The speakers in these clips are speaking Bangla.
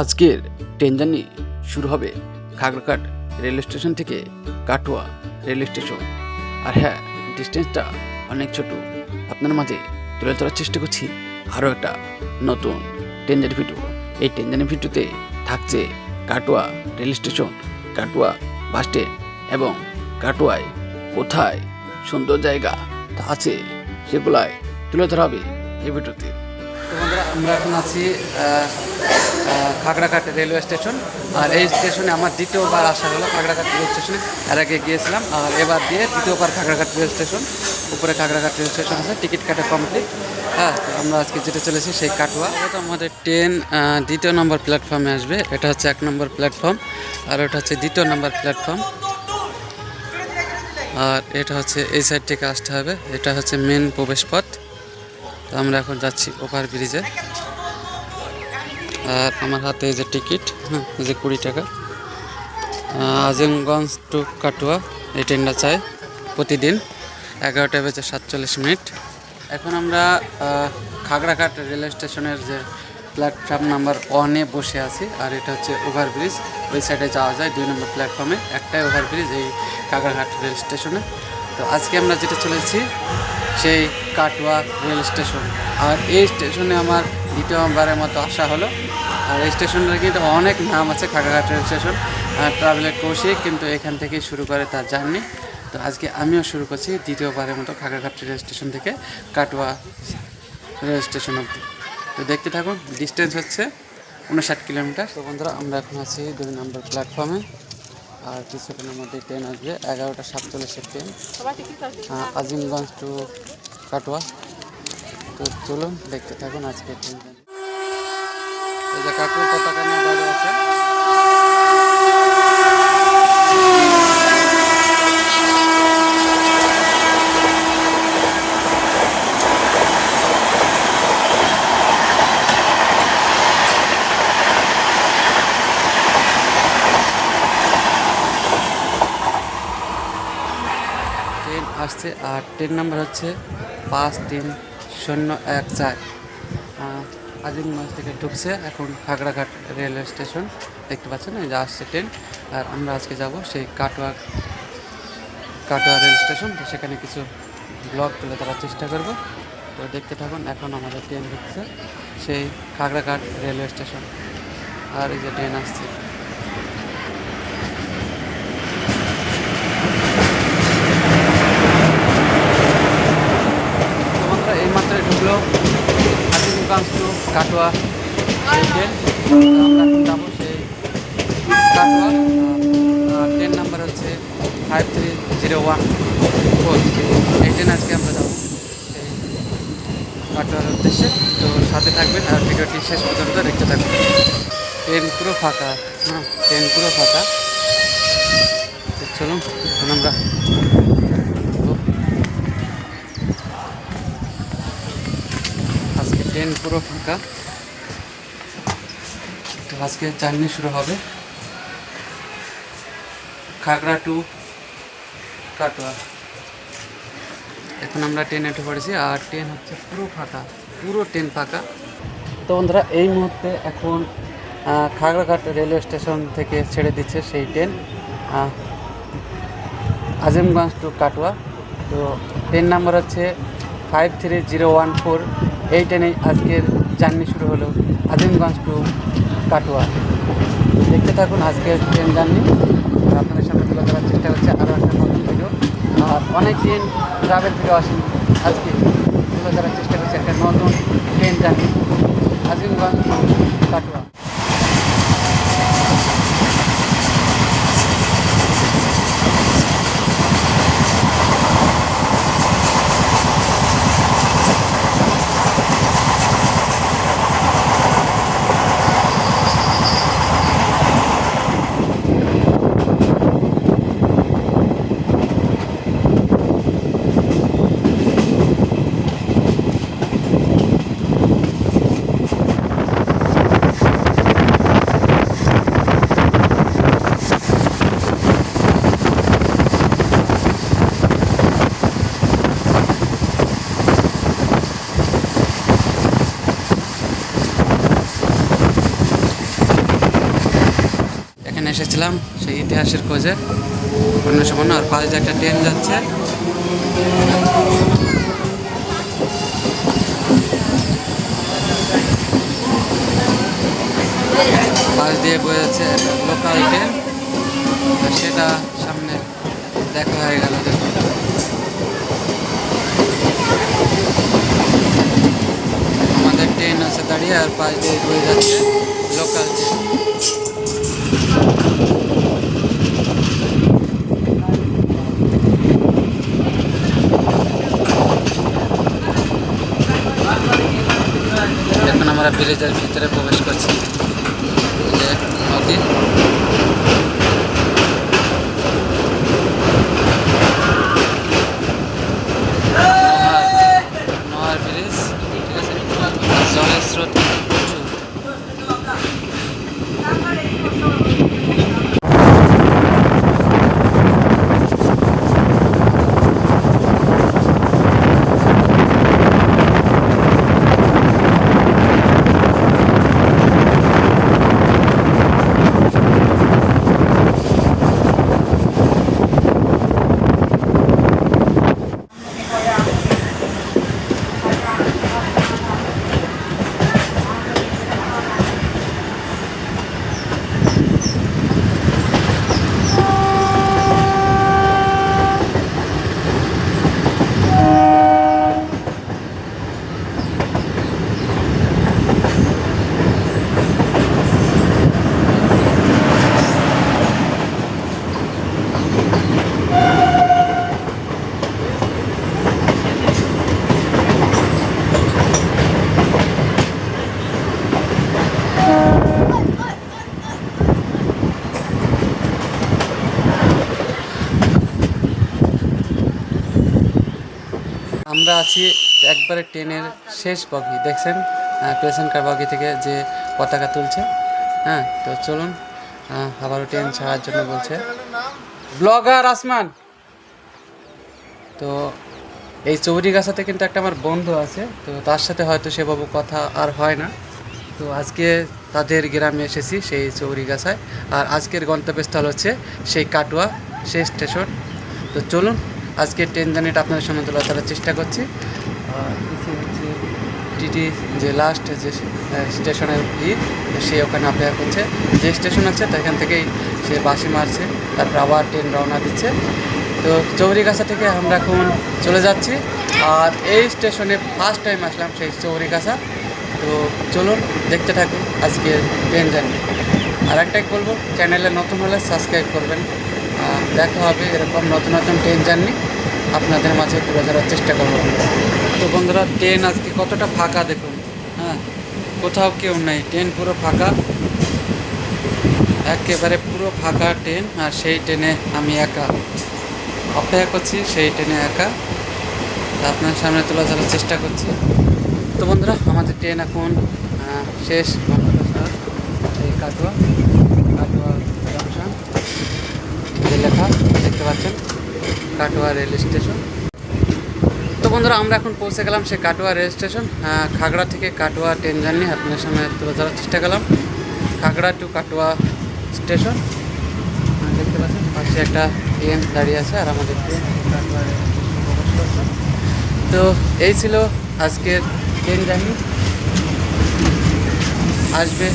আজকের ট্রেন জার্নি শুরু হবে খাগড়াঘাট রেল স্টেশন থেকে কাটোয়া রেল স্টেশন। আর হ্যাঁ ডিস্টেন্সটা অনেক ছোট। আপনার মাঝে তুলে ধরার চেষ্টা করছি আরও একটা নতুন ট্রেন জার্নি ভিডিও এই ট্রেন জার্নি ভিডিওতে থাকছে Katwa rail station, Katwa bus stand এবং কাটোয়ায় কোথায় সুন্দর জায়গা তা আছে সেগুলাই তুলে ধরা হবে এই ভিডিওতে আমরা এখন আছি খাগড়াঘাট রেলওয়ে স্টেশন। আর এই স্টেশনে আমার দ্বিতীয়বার আসা হলো খাগড়াঘাট রেল স্টেশনে। এর আগে গিয়েছিলাম, আর এবার দিয়ে দ্বিতীয়বার খাগড়াঘাট রেল স্টেশন। উপরে খাগড়াঘাট রেল স্টেশন আছে, টিকিট কাটা কমপ্লিট হ্যাঁ আমরা আজকে যেটা চলেছি সেই কাটুয়া। তো আমাদের ট্রেন দ্বিতীয় নম্বর প্ল্যাটফর্মে আসবে। এটা হচ্ছে এক নম্বর প্ল্যাটফর্ম আর ওটা হচ্ছে দ্বিতীয় নম্বর প্ল্যাটফর্ম আর এটা হচ্ছে এই সাইড থেকে আসতে হবে। এটা হচ্ছে মেন প্রবেশ পথ তো আমরা এখন যাচ্ছি ওভার ব্রিজে আর আমার হাতে যে টিকিট হ্যাঁ যে কুড়ি টাকা। আজিমগঞ্জ টু কাটুয়া, এই ট্রেনটা চাই প্রতিদিন, এগারোটা বেজে সাতচল্লিশ মিনিট। এখন আমরা খাগড়াঘাট রেল স্টেশনের যে প্ল্যাটফর্ম নাম্বার ওয়ানে বসে আছি, আর এটা হচ্ছে ওভারব্রিজ ওই সাইডে যাওয়া যায়, দুই নম্বর প্ল্যাটফর্মে। একটাই ওভারব্রিজ এই খাগড়াঘাট রেল স্টেশনে। তো আজকে আমরা যেটা চলেছি, সেই কাটোয়া রেল স্টেশন। আর এই স্টেশনে আমার দ্বিতীয়বারের মতো আসা হলো। আর এই স্টেশনের কিন্তু অনেক নাম আছে খাগড়াঘাট রেল স্টেশন, আর ট্রাভেলের কৌশিক কিন্তু এখান থেকেই শুরু করে তার জার্নি। তো আজকে আমিও শুরু করছি দ্বিতীয়বারের মতো খাগড়াঘাট রেল স্টেশন থেকে কাটোয়া রেল স্টেশন অবধি। তো দেখতে থাকুন ডিস্টেন্স হচ্ছে উনষাট কিলোমিটার। তো বন্ধুরা, আমরা এখন আছি দুই নম্বর প্ল্যাটফর্মে আর কিছুক্ষণের মধ্যে ট্রেন আসবে, এগারোটা সাতচল্লিশের ট্রেন আজিমগঞ্জ টু কাটোয়া। তো চলুন দেখতে থাকুন আজকে এই যে আসছে আর ট্রেন নাম্বার হচ্ছে পাঁচ তিন শূন্য এক চার। আজিমগঞ্জ থেকে ঢুকছে এখন খাগড়াঘাট রেলওয়ে স্টেশন। দেখতে পাচ্ছেন, এই যে আসছে ট্রেন। আর আমরা আজকে যাব সেই কাটোয়া কাটোয়া রেল স্টেশন। তো সেখানে কিছু ব্লগ তুলে ধরার চেষ্টা করব। তো দেখতে থাকুন, এখন আমাদের ট্রেন ঢুকছে সেই খাগড়াঘাট রেলওয়ে স্টেশন। আর এই যে ট্রেন আসছে। আজিমগঞ্জ কাটোয়া ট্রেন আমরা ট্রেন নাম্বার হচ্ছে five three zero one four এই ট্রেন আজকে আমরা যাব সেই কাটোয়ার উদ্দেশ্যে। তো সাথে থাকবেন আর ভিডিওটি শেষ পর্যন্ত দেখতে থাকবেন ট্রেন পুরো ফাঁকা হ্যাঁ ট্রেন পুরো ফাঁকা। চলুন, এখন আমরা ট্রেন পুরো ফাঁকা তো আজকে জার্নি শুরু হবে। খাগড়া টু কাটোয়া। এখন আমরা ট্রেনে উঠে পড়েছি, আর ট্রেন হচ্ছে পুরো ফাঁকা, পুরো ট্রেন ফাঁকা। তো বন্ধুরা, এই মুহূর্তে এখন খাগড়াঘাট রেলওয়ে স্টেশন থেকে ছেড়ে দিচ্ছে সেই ট্রেন আজিমগঞ্জ টু কাটোয়া। তো ট্রেন নাম্বার হচ্ছে five three zero one four এই ট্রেনে আজকের জার্নি শুরু হলো আজিমগঞ্জ টু কাটোয়া। দেখতে থাকুন আজকের ট্রেন জার্নি। আপনাদের সামনে তুলে ধরার চেষ্টা করছে আরও একটা নতুন ভিডিও আর অনেক দিন ট্রাভেল ভিডিও আসেন। আজকে তুলে ধরার চেষ্টা করছে একটা নতুন train journey. Azimganj to Katwa. এসেছিলাম সেই ইতিহাসের খোঁজে। অন্য সময় আর পাশে একটা ট্রেন যাচ্ছে। পাশ দিয়ে বয়ে যাচ্ছে লোকাল ট্রেন সেটা সামনে দেখা হয়ে গেল। আমাদের ট্রেন আছে দাঁড়িয়ে, আর পাশ দিয়ে বয়ে যাচ্ছে লোকাল ট্রেন এখন আমরা ব্রিজের ভিতরে প্রবেশ করছি এই যে নদী নোয়ার নোয়ার ব্রিজ ঠিক আছে আর জলের স্রোত প্রচুর আমরা আছি একবারে ট্রেনের শেষ বগি, দেখছেন? পেশেন্ট কার বগি থেকে যে পতাকা তুলছে। হ্যাঁ তো চলুন আবারও ট্রেন ছাড়ার জন্য বলছে। ব্লগার আসমান! তো এই চৌরিগাছাতে কিন্তু একটা আমার বন্ধু আছে, তো তার সাথে হয়তো সেভাবে কথা আর হয় না। তো আজকে তাদের গ্রামে এসেছি সেই চৌরিগাছায়। আর আজকের গন্তব্যস্থল হচ্ছে সেই কাটুয়া, সেই স্টেশন। তো চলুন আজকে ট্রেন জার্নিটা আপনাদের সামনে তোলা তোলার চেষ্টা করছি। টিটি, যে লাস্ট যে স্টেশনের ই, সে ওখানে অপেক্ষা করছে। যে স্টেশন আছে সেখান থেকেই সে বাসি মারছে, তারপর আবার ট্রেন রওনা দিচ্ছে। তো চৌরিগাছা থেকে আমরা এখন চলে যাচ্ছি, আর এই স্টেশনে ফার্স্ট টাইম আসলাম সেই চৌরিগাছা তো চলুন, দেখতে থাকুন আজকে ট্রেন জার্নি। আর একটাই বলব চ্যানেলে নতুন হলে সাবস্ক্রাইব করবেন। দেখা হবে, এরকম নতুন নতুন ট্রেন জার্নি আপনাদের মাঝে তুলে ধরার চেষ্টা করব। তো বন্ধুরা, ট্রেন আজকে কতটা ফাঁকা দেখুন? হ্যাঁ কোথাও কেউ নেই, ট্রেন পুরো ফাঁকা। একেবারে পুরো ফাঁকা ট্রেন, আর সেই ট্রেনে আমি একা। অপেক্ষা করছি, সেই ট্রেনে একা। আপনার সামনে তুলে ধরার চেষ্টা করছি। তো বন্ধুরা, আমাদের ট্রেন এখন শেষ। এই কাটোয়া। যে লেখা, দেখতে পাচ্ছেন, কাটোয়া রেল স্টেশন। তো বন্ধুরা, আমরা এখন পৌঁছে গেলাম সে কাটোয়া রেল স্টেশন খাগড়া থেকে কাটোয়া ট্রেন জার্নি। আপনার সামনে তুলে ধরার চেষ্টা করলাম। Khagra to Katwa station. দেখতে পাচ্ছেন, পাশে একটা ট্রেন দাঁড়িয়ে আছে আর আমাদের ট্রেন কাটোয়া তো এই ছিল আজকের ট্রেন জার্নি। আসবে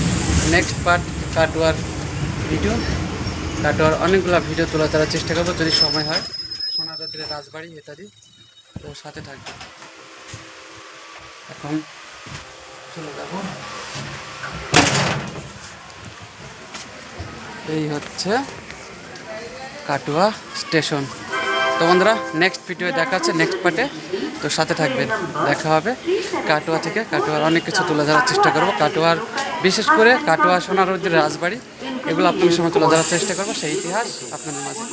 নেক্সট পার্ট কাটোয়ার ভিডিও কাটোয়ার অনেকগুলো ভিডিও তোলা তোলার চেষ্টা করব, যদি সময় হয়। সোনারদ্রের রাজবাড়ি, ইত্যাদি। তো সাথে থাকবে। এখন চলে যাব। এই হচ্ছে কাটোয়া স্টেশন। তো বন্ধুরা নেক্সট ভিডিও দেখা হচ্ছে নেক্সট পার্টে তো সাথে থাকবেন। দেখা হবে কাটোয়া থেকে। কাটোয়ার অনেক কিছু তুলে ধরার চেষ্টা করব। কাটোয়ার, বিশেষ করে কাটোয়া সোনারদ্রের রাজবাড়ি। এগুলো আপনাদের সময় তুলে ধরার চেষ্টা করব সেই ইতিহাস আপনাদের মাঝে।